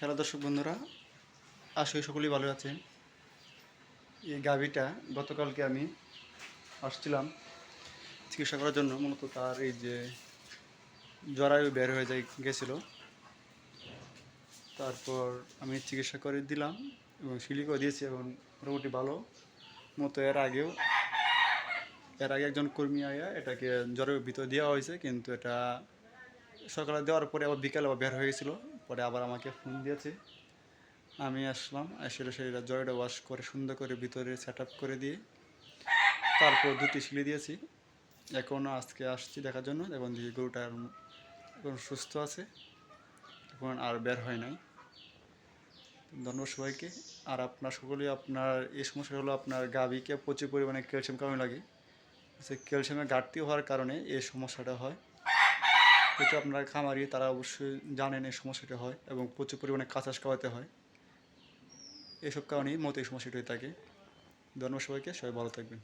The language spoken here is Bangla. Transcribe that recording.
হ্যালো দর্শক বন্ধুরা করি সকলেই ভালো আছেন। এই গাভিটা গতকালকে আমি আসছিলাম চিকিৎসা করার জন্য, মূলত তার এই যে জরায়ু বের হয়ে যায়, গেছিল। তারপর আমি চিকিৎসা করে দিলাম এবং সিলিকও দিয়েছি এবং মোটামুটি ভালো মতো। এর আগেও, এর আগে একজন কর্মী আয়া এটাকে জ্বরের ভিতর দেওয়া হয়েছে, কিন্তু এটা সকালে দেওয়ার পরে আবার বিকালে আবার বের হয়ে গেছিল। পরে আবার আমাকে ফোন দিয়েছে। আমি আসলাম, এসে সেটা জয়টা ওয়াশ করে সুন্দর করে ভিতরে সেট করে দিয়ে তারপর দুটি সিলি দিয়েছি। এখন আজকে আসছি দেখার জন্য। এখন দিয়ে গরুটা এখন সুস্থ আছে। এখন আর বের হয় নাই। ধন্যবাদ সবাইকে। আর আপনার সকলেই আপনার এই সমস্যা হলো আপনার গাভীকে প্রচুর পরিমাণে ক্যালসিয়াম কামে লাগে। সে ক্যালসিয়ামের ঘাটতি হওয়ার কারণে এই সমস্যাটা হয়। এটা আপনারা খামারি, তারা অবশ্যই জানেন এই সমস্যাটা হয় এবং প্রচুর পরিমাণে কাঁচাশ খাওয়াতে হয়। এসব কারণেই মতো এই সমস্যাটা হয়ে থাকে। ধন্যবাদ সবাইকে, সবাই ভালো থাকবেন।